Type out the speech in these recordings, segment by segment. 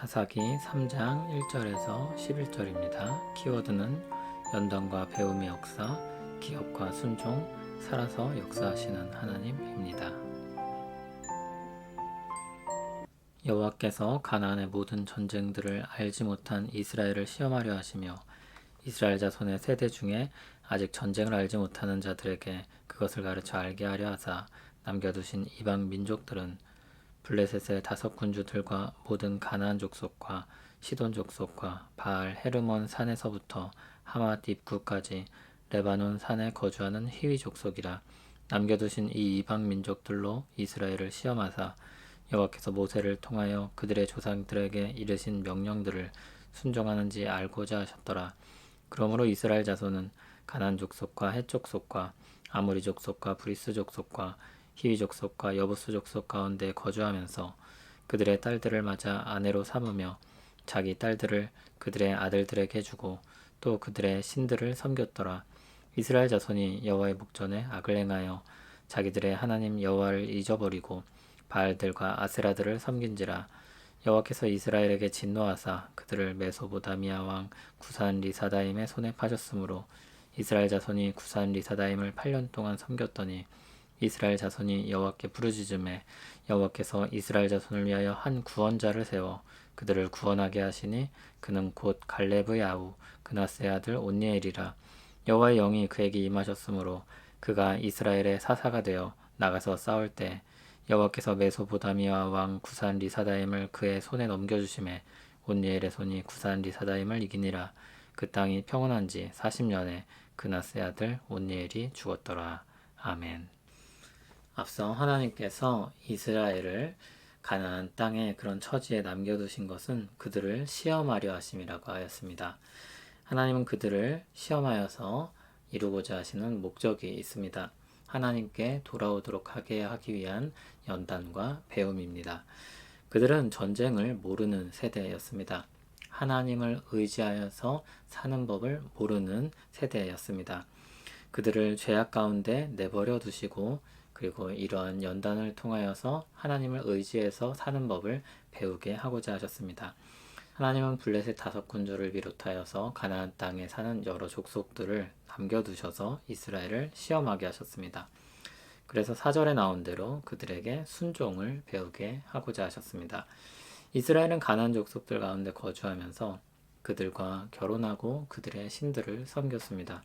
사사기 3장 1절에서 11절입니다. 키워드는 연단과 배움의 역사, 기업과 순종, 살아서 역사하시는 하나님입니다. 여호와께서 가나안의 모든 전쟁들을 알지 못한 이스라엘을 시험하려 하시며 이스라엘 자손의 세대 중에 아직 전쟁을 알지 못하는 자들에게 그것을 가르쳐 알게 하려 하사 남겨두신 이방 민족들은 블레셋의 다섯 군주들과 모든 가나안 족속과 시돈 족속과 바알 헤르몬 산에서부터 하맛 입구까지 레바논 산에 거주하는 히위 족속이라 남겨두신 이 이방 민족들로 이스라엘을 시험하사 여호와께서 모세를 통하여 그들의 조상들에게 이르신 명령들을 순종하는지 알고자 하셨더라. 그러므로 이스라엘 자손은 가나안 족속과 헷 족속과 아모리 족속과 브리스 족속과 히위 족속과 여부스 족속 가운데 거주하면서 그들의 딸들을 맞아 아내로 삼으며 자기 딸들을 그들의 아들들에게 주고 또 그들의 신들을 섬겼더라. 이스라엘 자손이 여호와의 목전에 악을 행하여 자기들의 하나님 여호와를 잊어버리고 바알들과 아세라들을 섬긴지라 여호와께서 이스라엘에게 진노하사 그들을 메소보다미아 왕 구산 리사다임의 손에 파셨으므로 이스라엘 자손이 구산 리사다임을 8년 동안 섬겼더니 이스라엘 자손이 여호와께 부르짖음에 여호와께서 이스라엘 자손을 위하여 한 구원자를 세워 그들을 구원하게 하시니 그는 곧 갈렙의 아우 그나스의 아들 온니엘이라. 여호와의 영이 그에게 임하셨으므로 그가 이스라엘의 사사가 되어 나가서 싸울 때 여호와께서 메소보다미아 왕 구산 리사다임을 그의 손에 넘겨주심에 온니엘의 손이 구산 리사다임을 이기니라. 그 땅이 평온한 지 40년에 그나스의 아들 온니엘이 죽었더라. 아멘. 앞서 하나님께서 이스라엘을 가나안 땅에 그런 처지에 남겨두신 것은 그들을 시험하려 하심이라고 하였습니다. 하나님은 그들을 시험하여서 이루고자 하시는 목적이 있습니다. 하나님께 돌아오도록 하게 하기 위한 연단과 배움입니다. 그들은 전쟁을 모르는 세대였습니다. 하나님을 의지하여서 사는 법을 모르는 세대였습니다. 그들을 죄악 가운데 내버려 두시고 그리고 이러한 연단을 통하여서 하나님을 의지해서 사는 법을 배우게 하고자 하셨습니다. 하나님은 블레셋 다섯 군주를 비롯하여서 가나안 땅에 사는 여러 족속들을 남겨두셔서 이스라엘을 시험하게 하셨습니다. 그래서 사절에 나온 대로 그들에게 순종을 배우게 하고자 하셨습니다. 이스라엘은 가나안 족속들 가운데 거주하면서 그들과 결혼하고 그들의 신들을 섬겼습니다.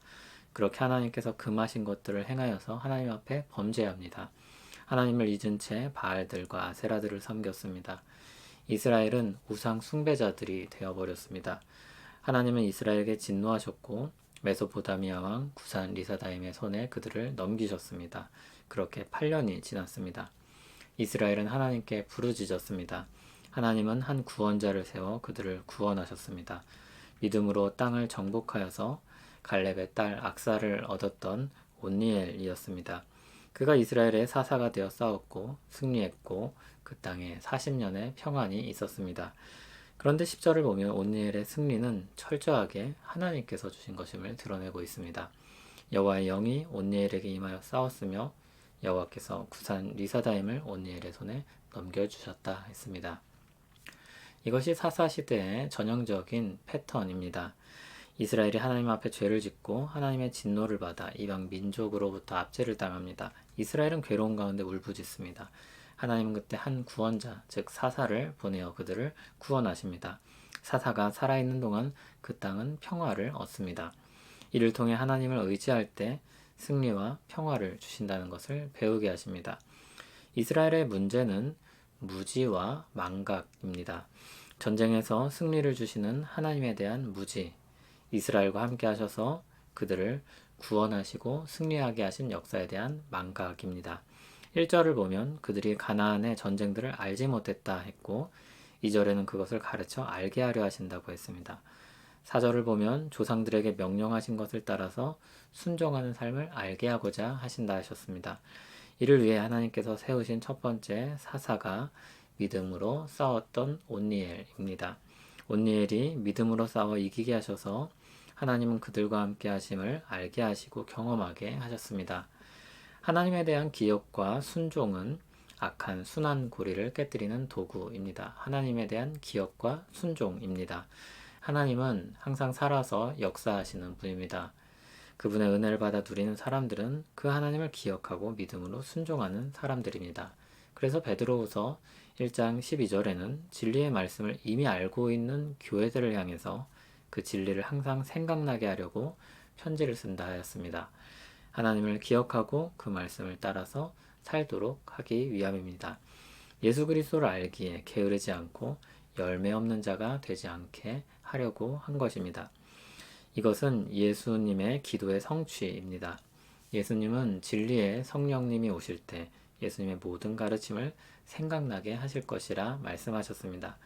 그렇게 하나님께서 금하신 것들을 행하여서 하나님 앞에 범죄합니다. 하나님을 잊은 채 바알들과 아세라들을 섬겼습니다. 이스라엘은 우상 숭배자들이 되어버렸습니다. 하나님은 이스라엘에게 진노하셨고 메소포타미아 왕 구산 리사다임의 손에 그들을 넘기셨습니다. 그렇게 8년이 지났습니다. 이스라엘은 하나님께 부르짖었습니다. 하나님은 한 구원자를 세워 그들을 구원하셨습니다. 믿음으로 땅을 정복하여서 갈렙의 딸 악사를 얻었던 온니엘이었습니다. 그가 이스라엘의 사사가 되어 싸웠고 승리했고 그 땅에 40년의 평안이 있었습니다. 그런데 10절을 보면 온니엘의 승리는 철저하게 하나님께서 주신 것임을 드러내고 있습니다. 여호와의 영이 온니엘에게 임하여 싸웠으며 여호와께서 구산 리사다임을 온니엘의 손에 넘겨주셨다 했습니다. 이것이 사사 시대의 전형적인 패턴입니다. 이스라엘이 하나님 앞에 죄를 짓고 하나님의 진노를 받아 이방 민족으로부터 압제를 당합니다. 이스라엘은 괴로운 가운데 울부짖습니다. 하나님은 그때 한 구원자, 즉 사사를 보내어 그들을 구원하십니다. 사사가 살아있는 동안 그 땅은 평화를 얻습니다. 이를 통해 하나님을 의지할 때 승리와 평화를 주신다는 것을 배우게 하십니다. 이스라엘의 문제는 무지와 망각입니다. 전쟁에서 승리를 주시는 하나님에 대한 무지, 이스라엘과 함께 하셔서 그들을 구원하시고 승리하게 하신 역사에 대한 망각입니다. 1절을 보면 그들이 가나안의 전쟁들을 알지 못했다 했고 2절에는 그것을 가르쳐 알게 하려 하신다고 했습니다. 4절을 보면 조상들에게 명령하신 것을 따라서 순종하는 삶을 알게 하고자 하신다 하셨습니다. 이를 위해 하나님께서 세우신 첫 번째 사사가 믿음으로 싸웠던 온니엘입니다. 온니엘이 믿음으로 싸워 이기게 하셔서 하나님은 그들과 함께 하심을 알게 하시고 경험하게 하셨습니다. 하나님에 대한 기억과 순종은 악한 순환 고리를 깨뜨리는 도구입니다. 하나님에 대한 기억과 순종입니다. 하나님은 항상 살아서 역사하시는 분입니다. 그분의 은혜를 받아 누리는 사람들은 그 하나님을 기억하고 믿음으로 순종하는 사람들입니다. 그래서 베드로후서 1장 12절에는 진리의 말씀을 이미 알고 있는 교회들을 향해서 그 진리를 항상 생각나게 하려고 편지를 쓴다 하였습니다. 하나님을 기억하고 그 말씀을 따라서 살도록 하기 위함입니다. 예수 그리스도를 알기에 게으르지 않고 열매 없는 자가 되지 않게 하려고 한 것입니다. 이것은 예수님의 기도의 성취입니다. 예수님은 진리의 성령님이 오실 때 예수님의 모든 가르침을 생각나게 하실 것이라 말씀하셨습니다.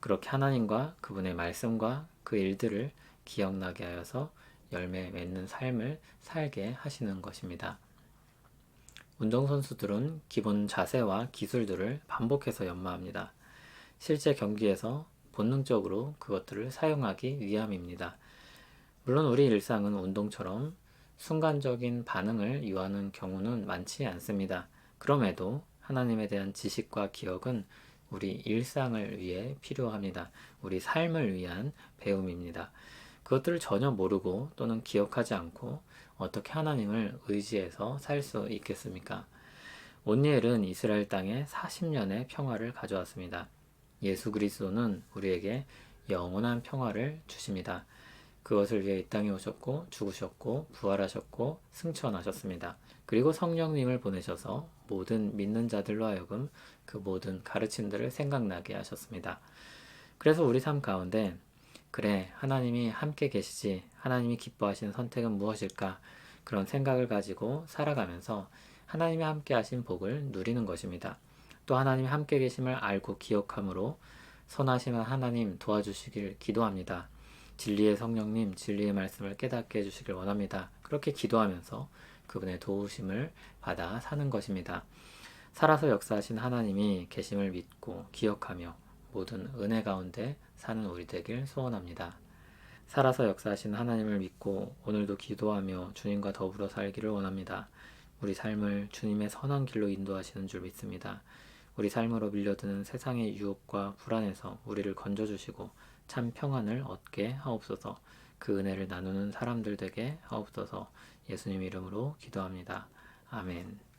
그렇게 하나님과 그분의 말씀과 그 일들을 기억나게 하여서 열매 맺는 삶을 살게 하시는 것입니다. 운동선수들은 기본 자세와 기술들을 반복해서 연마합니다. 실제 경기에서 본능적으로 그것들을 사용하기 위함입니다. 물론 우리 일상은 운동처럼 순간적인 반응을 요하는 경우는 많지 않습니다. 그럼에도 하나님에 대한 지식과 기억은 우리 일상을 위해 필요합니다. 우리 삶을 위한 배움입니다. 그것들을 전혀 모르고 또는 기억하지 않고 어떻게 하나님을 의지해서 살 수 있겠습니까? 온니엘은 이스라엘 땅에 40년의 평화를 가져왔습니다. 예수 그리스도는 우리에게 영원한 평화를 주십니다. 그것을 위해 이 땅에 오셨고 죽으셨고 부활하셨고 승천하셨습니다. 그리고 성령님을 보내셔서 모든 믿는 자들로 하여금 그 모든 가르침들을 생각나게 하셨습니다. 그래서 우리 삶 가운데 그래 하나님이 함께 계시지 하나님이 기뻐하시는 선택은 무엇일까 그런 생각을 가지고 살아가면서 하나님이 함께 하신 복을 누리는 것입니다. 또 하나님이 함께 계심을 알고 기억함으로 선하신 하나님 도와주시길 기도합니다. 진리의 성령님, 진리의 말씀을 깨닫게 해주시길 원합니다. 그렇게 기도하면서 그분의 도우심을 받아 사는 것입니다. 살아서 역사하신 하나님이 계심을 믿고 기억하며 모든 은혜 가운데 사는 우리 되길 소원합니다. 살아서 역사하신 하나님을 믿고 오늘도 기도하며 주님과 더불어 살기를 원합니다. 우리 삶을 주님의 선한 길로 인도하시는 줄 믿습니다. 우리 삶으로 밀려드는 세상의 유혹과 불안에서 우리를 건져주시고 참 평안을 얻게 하옵소서 그 은혜를 나누는 사람들 되게 하옵소서 예수님 이름으로 기도합니다. 아멘.